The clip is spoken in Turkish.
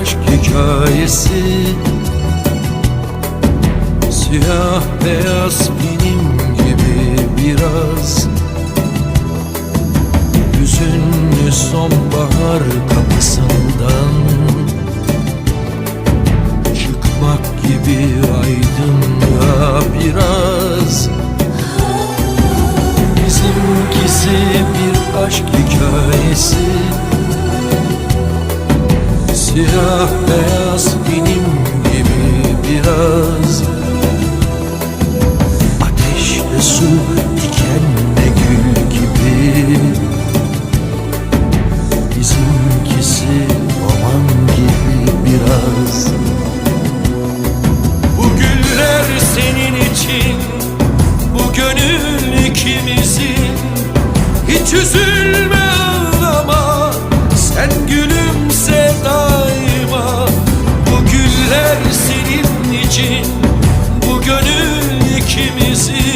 aşk hikayesi. Siyah beyaz benim gibi biraz. Hüzünlü sonbahar Siyah beyaz benim gibi biraz. Ateşle su için Bu gönül üzülme